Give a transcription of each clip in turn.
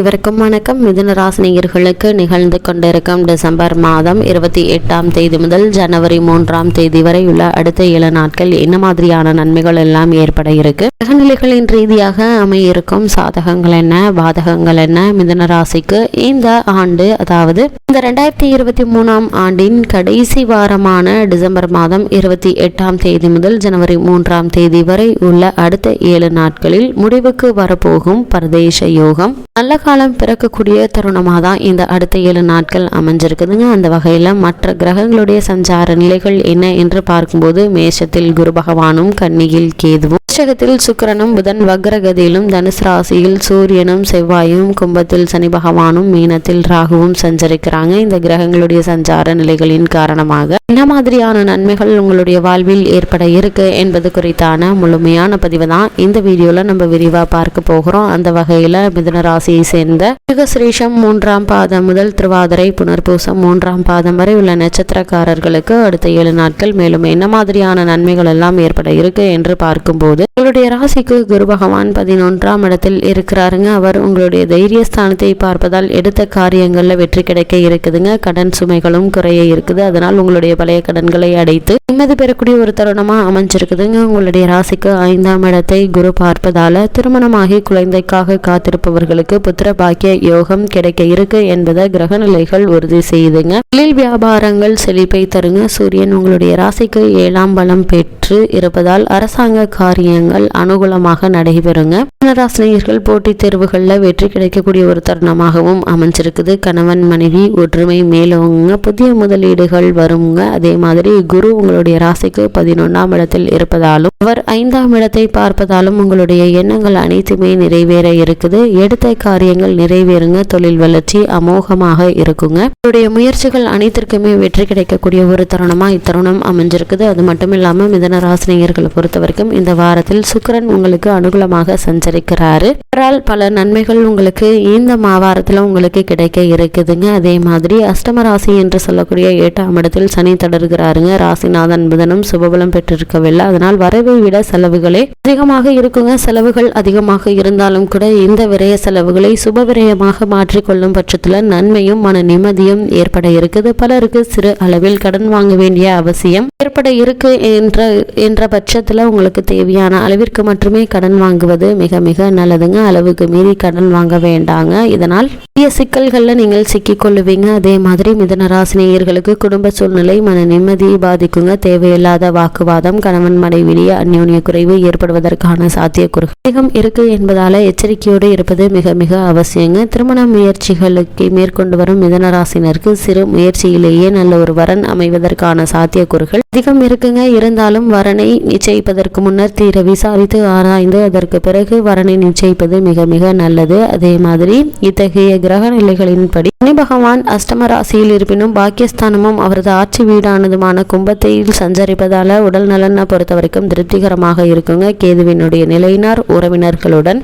இவருக்கும் வணக்கம். மிதுன ராசினியர்களுக்கு நிகழ்ந்து கொண்டிருக்கும் டிசம்பர் மாதம் இருபத்தி எட்டாம் தேதி முதல் ஜனவரி மூன்றாம் தேதி வரை உள்ள அடுத்த ஏழு நாட்கள் என்ன மாதிரியான நன்மைகள் எல்லாம் ஏற்பட இருக்கு? கிரகநிலைகளின் ரீதியாக அமையிருக்கும் சாதகங்கள் என்ன? பாதகங்கள் என்ன? மிதுன ராசிக்கு இந்த ஆண்டு அதாவது இந்த ரெண்டாயிரத்தி இருபத்தி மூணாம் ஆண்டின் கடைசி வாரமான டிசம்பர் மாதம் இருபத்தி எட்டாம் தேதி முதல் ஜனவரி மூன்றாம் தேதி வரை உள்ள அடுத்த ஏழு நாட்களில் முடிவுக்கு வரப்போகும் பரதேச யோகம். நல்ல காலம் பிறக்கக்கூடிய தருணமாக தான் இந்த அடுத்த ஏழு நாட்கள் அமைஞ்சிருக்குதுங்க. அந்த வகையில் மற்ற கிரகங்களுடைய சஞ்சார நிலைகள் என்ன என்று பார்க்கும்போது மேஷத்தில் குரு பகவானும் கன்னியில் கேதுவும் மேஷகத்தில் சுக்கிரனும் புதன் வக்ரகதியிலும் தனுசு ராசியில் சூரியனும் செவ்வாயும் கும்பத்தில் சனி பகவானும் மீனத்தில் ராகுவும் சஞ்சரிக்கிறாங்க. இந்த கிரகங்களுடைய சஞ்சார நிலைகளின் காரணமாக என்ன மாதிரியான நன்மைகள் உங்களுடைய வாழ்வில் ஏற்பட இருக்கு என்பது குறித்தான முழுமையான பதிவு தான் இந்த வீடியோவில் நம்ம விரிவாக பார்க்க போகிறோம். அந்த வகையில் மிதன ராசியை சேர்ந்த மிருகசிரீஷம் மூன்றாம் பாதம் முதல் திருவாதிரை புனர்பூசம் மூன்றாம் பாதம் வரை உள்ள நட்சத்திரக்காரர்களுக்கு அடுத்த ஏழு நாட்கள் மேலும் என்ன மாதிரியான நன்மைகள் எல்லாம் ஏற்பட இருக்கு என்று பார்க்கும்போது உங்களுடைய ராசிக்கு குரு பகவான் பதினொன்றாம் இடத்தில் இருக்கிறாருங்க. அவர் உங்களுடைய தைரிய ஸ்தானத்தை பார்ப்பதால் எடுத்த காரியங்களில் வெற்றி கிடைக்க இருக்குதுங்க. கடன் சுமைகளும் குறைய இருக்குது. அதனால் உங்களுடைய பழைய கடன்களை அடைத்து நிம்மதி பெறக்கூடிய ஒரு தருணமா அமைஞ்சிருக்குதுங்க. உங்களுடைய ராசிக்கு ஐந்தாம் இடத்தை குரு பார்ப்பதால திருமணமாகி குழந்தைக்காக காத்திருப்பவர்களுக்கு புத்திர பாக்கிய யோகம் கிடைக்க இருக்கு என்பதை கிரகநிலைகள் உறுதி செய்யுதுங்க தொழில் வியாபாரங்கள் செழிப்பை தருங்க. சூரியன் உங்களுடைய ராசிக்கு ஏழாம் பலம் பெற்று இருப்பதால் அரசாங்க காரியங்கள் அனுகூலமாக நடைபெறுங்க. ராசினியர்கள் போட்டித் தேர்வுகளில் வெற்றி கிடைக்கக்கூடிய ஒரு தருணமாகவும் அமைஞ்சிருக்குது. கணவன் மனைவி ஒற்றுமை மேலோங்க புதிய முதலீடுகள் வருங்க. அதே மாதிரி குரு உங்களுடைய ராசிக்கு பதினொன்றாம் இடத்தில் இருப்பதாலும் அவர் ஐந்தாம் இடத்தை பார்ப்பதாலும் உங்களுடைய எண்ணங்கள் அனைத்துமே நிறைவேற இருக்குது. எடுத்த காரிய காரியங்கள் நிறைவேறுங்க. தொழில் வளர்ச்சி அமோகமாக இருக்குங்க. உங்களுடைய முயற்சிகள் அனைத்திற்குமே வெற்றி கிடைக்கக்கூடிய ஒரு தருணமா இத்தருணம் அமைஞ்சிருக்குது. அது மட்டும் இல்லாம மிதன ராசினியர்களை பொறுத்த வரைக்கும் இந்த வாரத்தில் சுக்கரன் உங்களுக்கு அனுகூலமாக சஞ்சரிக்கிறாரு. அவரால் பல நன்மைகள் உங்களுக்கு இந்த மாவாரத்தில் உங்களுக்கு கிடைக்க இருக்குதுங்க. அதே மாதிரி அஷ்டம ராசி என்று சொல்லக்கூடிய எட்டாம் இடத்தில் சனி தொடர்கிறாருங்க. ராசிநாதன் புதனும் சுபபலம் பெற்றிருக்கவில்லை. அதனால் வரவை விட செலவுகளே அதிகமாக இருக்குங்க. செலவுகள் அதிகமாக இருந்தாலும் கூட இந்த விரைய செலவுகளை சுப விரயமாக மாற்றிக்கொள்ளும் பட்சத்தில் நன்மையும் மன நிம்மதியும் ஏற்பட இருக்குது. பலருக்கு சிறு அளவில் கடன் வாங்க வேண்டிய அவசியம் ஏற்பட இருக்கு என்ற என்ற பட்சத்தில் உங்களுக்கு தேவையான அளவிற்கு மட்டுமே கடன் வாங்குவது மிக மிக நல்லதுங்க. அளவுக்கு மீறி கடன் வாங்க வேண்டாங்க. இதனால் பெரிய சிக்கல்களில் நீங்கள் சிக்கிக் கொள்ளுவீங்க அதே மாதிரி மிதனராசினியர்களுக்கு குடும்ப சூழ்நிலை மன நிம்மதியை பாதிக்குங்க. தேவையில்லாத வாக்குவாதம் கணவன் மனைவிடைய அந்யோன்ய குறைவு ஏற்படுவதற்கான சாத்தியக்கூறு அதிகம் இருக்கு என்பதால எச்சரிக்கையோடு இருப்பது மிக மிக அவசியங்க. திருமண முயற்சிகளுக்கு மேற்கொண்டு வரும் மிதனராசினருக்கு சிறு முயற்சியிலேயே நல்ல ஒரு வரன் அமைவதற்கான சாத்தியக்கூறுகள் அதிகம் இருக்குங்க. இருந்தாலும் வரனை நிச்சயிப்பதற்கு முன்னர் தீர விசாரித்து ஆராய்ந்து அதற்கு பிறகு வரனை நிச்சயிப்பது மிக மிக நல்லது. அதே மாதிரி இத்தகைய கிரக நிலைகளின்படி சனி பகவான் அஷ்டம ராசியில் இருப்பினும் பாக்கியஸ்தானமும் அவரது ஆட்சி வீடானதுமான கும்பத்தையில் சஞ்சரிப்பதால உடல் நலனை பொறுத்த வரைக்கும் திருப்திகரமாக இருக்குங்க. கேதுவினுடைய நிலையினார் உறவினர்களுடன்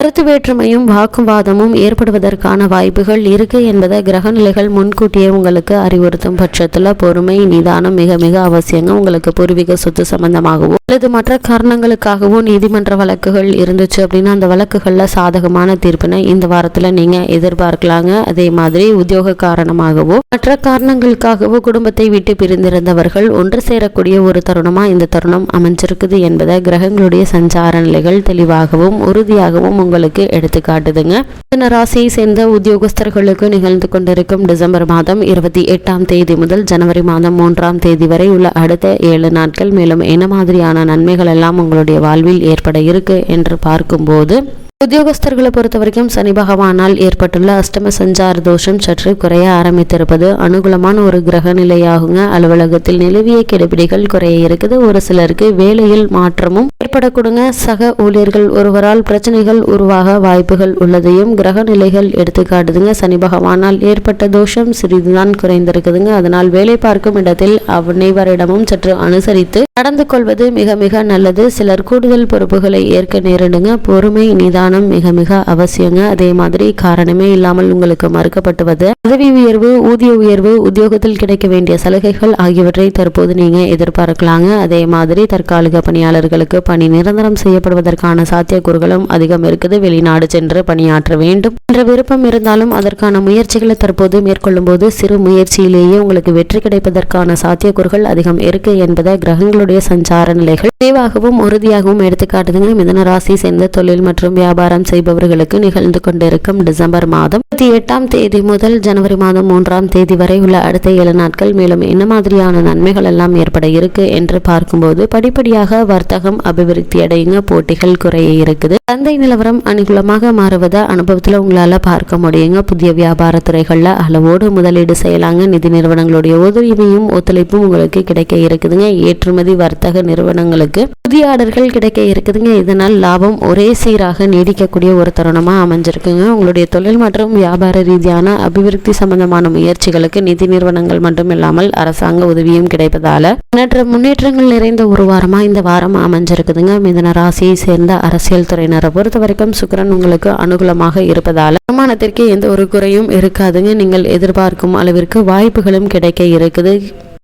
கருத்து வேற்றுமையும் வாக்குவாதமும் ஏற்படுவதற்கான வாய்ப்புகள் இருக்கு என்பதை கிரகநிலைகள் முன்கூட்டியே உங்களுக்கு அறிவுறுத்தும் பட்சத்தில் பொறுமை நிதானம் மிக மிக அவசியங்க. உங்களுக்கு பூர்வீக சொத்து சம்பந்தமாகவோ அல்லது மற்ற காரணங்களுக்காகவோ நீதிமன்ற வழக்குகள் இருந்துச்சு அப்படின்னா அந்த வழக்குகளில் சாதகமான தீர்ப்பினை இந்த வாரத்தில் நீங்கள் எதிர்பார்க்கலாங்க. அதே மாதிரி உத்தியோக காரணமாகவோ மற்ற காரணங்களுக்காகவோ குடும்பத்தை விட்டு பிரிந்திருந்தவர்கள் ஒன்று சேரக்கூடிய ஒரு தருணமாக இந்த தருணம் அமைஞ்சிருக்குது என்பதை கிரகங்களுடைய சஞ்சார நிலைகள் தெளிவாகவும் உறுதியாகவும் உங்களுக்கு எடுத்து காட்டுதுங்க மிதன ராசியை சேர்ந்த உத்தியோகஸ்தர்களுக்கு நிகழ்ந்து கொண்டிருக்கும் டிசம்பர் மாதம் இருபத்தி எட்டாம் தேதி முதல் ஜனவரி மாதம் மூன்றாம் தேதி வரை உள்ள அடுத்த ஏழு நாட்கள் மேலும் என்ன மாதிரியான நன்மைகள் எல்லாம் உங்களுடைய வாழ்வில் ஏற்பட இருக்கு என்று பார்க்கும்போது உத்தியோகஸ்தர்களை பொறுத்த வரைக்கும் சனி பகவானால் ஏற்பட்டுள்ள அஷ்டம சஞ்சார தோஷம் சற்று குறைய ஆரம்பித்திருப்பது அனுகூலமான ஒரு கிரக நிலையாகுங்க. அலுவலகத்தில் நிலவிய கெடுபிடிகள் குறைய இருக்குது. ஒரு சிலருக்கு வேலையில் மாற்றமும் ஏற்படக்கூடுங்க. சக ஊழியர்கள் ஒருவரால் பிரச்சனைகள் உருவாக வாய்ப்புகள் உள்ளதையும் கிரக நிலைகள் எடுத்து காட்டுதுங்க. சனி பகவானால் ஏற்பட்ட தோஷம் சிறிதுதான் குறைந்திருக்குதுங்க. அதனால் வேலை பார்க்கும் இடத்தில் அனைவரிடமும் சற்று அனுசரித்து நடந்து கொள்வது மிக மிக நல்லது. சிலர் கூடுதல் பொறுப்புகளை ஏற்க நேரிடுங்க. பொறுமை நிதான சந்தானம் மிக மிக அவசியங்க. அதே மாதிரி காரணமே இல்லாமல் உங்களுக்கு மறுக்கப்பட்டுவது. பதவி உயர்வு ஊதிய உயர்வு உத்தியோகத்தில் கிடைக்க வேண்டிய சலுகைகள் ஆகியவற்றை தற்போது நீங்க எதிர்பார்க்கலாங்க. அதே மாதிரி தற்காலிக பணியாளர்களுக்கு பணி நிரந்தரம் செய்யப்படுவதற்கான சாத்தியக்கூறுகளும் அதிகம் இருக்குது. வெளிநாடு சென்று பணியாற்ற வேண்டும் என்ற விருப்பம் இருந்தாலும் அதற்கான முயற்சிகளை தற்போது மேற்கொள்ளும் போது சிறு முயற்சியிலேயே உங்களுக்கு வெற்றி கிடைப்பதற்கான சாத்தியக்கூறுகள் அதிகம் இருக்கு என்பதை கிரகங்களுடைய சஞ்சார நிலைகள் தெளிவாகவும் உறுதியாகவும் எடுத்துக்காட்டுதுங்க. மிதன ராசி சேர்ந்த தொழில் மற்றும் வியாபாரம் வியாபாரம் செய்பவர்களுக்கு நிகழ்ந்து கொண்டிருக்கும் டிசம்பர் மாதம் இருபத்தி எட்டாம் தேதி முதல் ஜனவரி மாதம் மூன்றாம் தேதி வரை உள்ள அடுத்த ஏழு நாட்கள் மேலும் என்ன மாதிரியான நன்மைகள் எல்லாம் ஏற்பட இருக்கு என்று பார்க்கும்போது படிப்படியாக வர்த்தகம் அபிவிருத்தி அடையுங்க போட்டிகள் குறைய இருக்குது. சந்தை நிலவரம் அனுகூலமாக மாறுவதை அனுபவத்தில் உங்களால் பார்க்க முடியுங்க. புதிய வியாபார துறைகளில் அளவோடு முதலீடு செய்யலாங்க. நிதி நிறுவனங்களுடைய உதவியும் ஒத்துழைப்பும் உங்களுக்கு கிடைக்க இருக்குதுங்க. ஏற்றுமதி வர்த்தக நிறுவனங்களுக்கு புதிய ஆர்டர்கள் கிடைக்க இருக்குதுங்க. இதனால் லாபம் ஒரே சீராக நீடிக்கக்கூடிய ஒரு தருணமாக அமைஞ்சிருக்குங்க. உங்களுடைய தொழில் மற்றும் வியாபார ரீதியான அபிவிருத்தி சம்பந்தமான முயற்சிகளுக்கு நிதி நிறுவனங்கள் மட்டும் இல்லாமல் அரசாங்க உதவியும் கிடைப்பதால எண்ணற்ற முன்னேற்றங்கள் நிறைந்த ஒரு வாரமாக இந்த வாரம் அமைஞ்சிருக்குதுங்க. மிதன ராசியை சேர்ந்த அரசியல் துறையினரை பொறுத்த வரைக்கும் சுக்கிரன் உங்களுக்கு அனுகூலமாக இருப்பதால் வருமானத்திற்கு எந்த ஒரு குறையும் இருக்காதுங்க. நீங்கள் எதிர்பார்க்கும் அளவிற்கு வாய்ப்புகளும் கிடைக்க இருக்குது.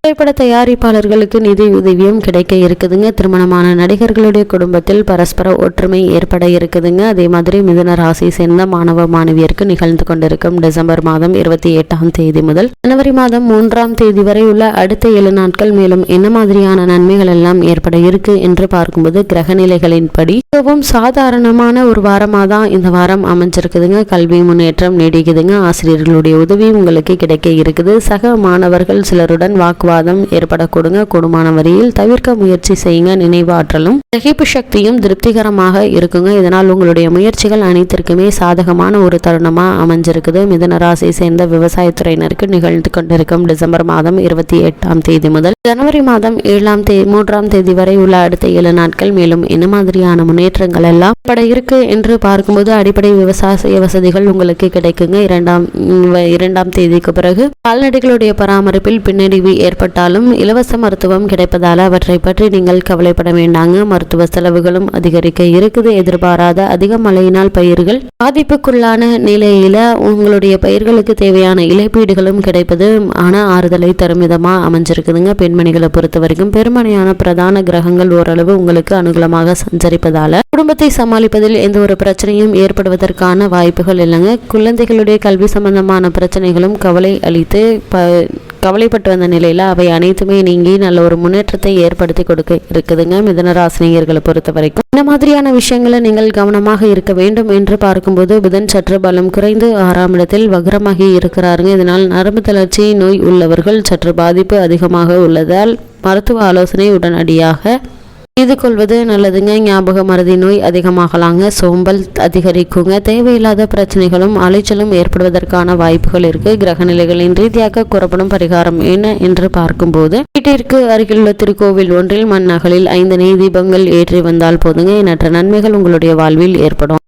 திரைப்பட தயாரிப்பாளர்களுக்கு நிதி உதவியும் கிடைக்க இருக்குதுங்க. திருமணமான நடிகர்களுடைய குடும்பத்தில் பரஸ்பர ஒற்றுமை ஏற்பட இருக்குதுங்க. அதே மாதிரி மிதுன ராசி சேர்ந்த மாணவ மாணவியருக்கு நிகழ்ந்து கொண்டிருக்கும் டிசம்பர் மாதம் இருபத்தி எட்டாம் தேதி முதல் ஜனவரி மாதம் மூன்றாம் தேதி வரை உள்ள அடுத்த ஏழு நாட்கள் மேலும் என்ன மாதிரியான நன்மைகள் எல்லாம் ஏற்பட இருக்கு என்று பார்க்கும்போது கிரக நிலைகளின்படி மிகவும் சாதாரணமான ஒரு வாரமாக தான் இந்த வாரம் அமைஞ்சிருக்குதுங்க. கல்வி முன்னேற்றம் நீடிக்குதுங்க. ஆசிரியர்களுடைய உதவி உங்களுக்கு கிடைக்க இருக்குது. சக மாணவர்கள் சிலருடன் வாக்குவாதம் ஏற்படக்கூடுங்க. கூடுமான வரியில் தவிர்க்க முயற்சி செய்யுங்க. நினைவாற்றலும் திகைப்பு சக்தியும் திருப்திகரமாக இருக்குங்க. இதனால் உங்களுடைய முயற்சிகள் அனைத்திற்குமே சாதகமான ஒரு தருணமா அமைஞ்சிருக்குது. மிதனராசியை சேர்ந்த விவசாயத்துறையினருக்கு நிகழ்ந்து கொண்டிருக்கும் டிசம்பர் மாதம் இருபத்தி எட்டாம் தேதி முதல் ஜனவரி மாதம் ஏழாம் தேதி மூன்றாம் தேதி வரை உள்ள அடுத்த ஏழு நாட்கள் மேலும் என்ன மாதிரியான முன்னேற்றங்கள் எல்லாம் பட இருக்கு என்று பார்க்கும்போது அடிப்படை விவசாய வசதிகள் உங்களுக்கு கிடைக்குங்க. இரண்டாம் இரண்டாம் தேதிக்கு பிறகு கால்நடைகளுடைய பராமரிப்பில் பின்னடைவு ஏற்பட்டாலும் இலவச மருத்துவம் கிடைப்பதால் அவற்றை பற்றி நீங்கள் கவலைப்பட வேண்டாங்க. மருத்துவ செலவுகளும் அதிகரிக்க இருக்குது. எதிர்பாராத அதிக மழையினால் பயிர்கள் பாதிப்புக்குள்ளான நிலையில உங்களுடைய பயிர்களுக்கு தேவையான இழப்பீடுகளும் கிடைப்பது ஆன ஆறுதலை தரும் விதமாக அமைஞ்சிருக்குதுங்க. பெண்மணிகளை பொறுத்த வரைக்கும் பெருமனையான பிரதான கிரகங்கள் ஓரளவு உங்களுக்கு அனுகூலமாக சஞ்சரிப்பதால குடும்பத்தை சமாளிப்பதில் எந்த ஒரு பிரச்சனையும் ஏற்படுவதற்கான வாய்ப்புகள் இல்லைங்க. குழந்தைகளுடைய கல்வி சம்பந்தமான பிரச்சனைகளும் கவலை அளித்து ப கவலைப்பட்டு வந்த நிலையில் அவை அனைத்துமே நீங்கி நல்ல ஒரு முன்னேற்றத்தை ஏற்படுத்தி கொடுக்க இருக்குதுங்க. மிதனராசினியர்களை பொறுத்த வரைக்கும் இந்த மாதிரியான விஷயங்களை நீங்கள் கவனமாக இருக்க வேண்டும் என்று பார்க்கும்போது புதன் சற்று பலம் குறைந்து ஆறாம் இடத்தில் வக்ரமாகி இருக்கிறாருங்க. இதனால் நரம்பு தளர்ச்சி நோய் உள்ளவர்கள் சற்று பாதிப்பு அதிகமாக உள்ளதால் மருத்துவ ஆலோசனை உடனடியாக செய்து கொள்வது நல்லதுங்க. ஞாபக மறதி நோய் அதிகமாகலாங்க. சோம்பல் அதிகரிக்குங்க. தேவையில்லாத பிரச்சனைகளும் அலைச்சலும் ஏற்படுவதற்கான வாய்ப்புகள் இருக்கு. கிரக நிலைகளின் ரீதியாக கூறப்படும் பரிகாரம் என்ன என்று பார்க்கும்போது வீட்டிற்கு அருகிலுள்ள திருக்கோவில் ஒன்றில் மண்ணகலில் ஐந்து நெய் தீபங்கள் ஏற்றி வந்தால் போதுங்க. எண்ணற்ற நன்மைகள் உங்களுடைய வாழ்வில் ஏற்படும்.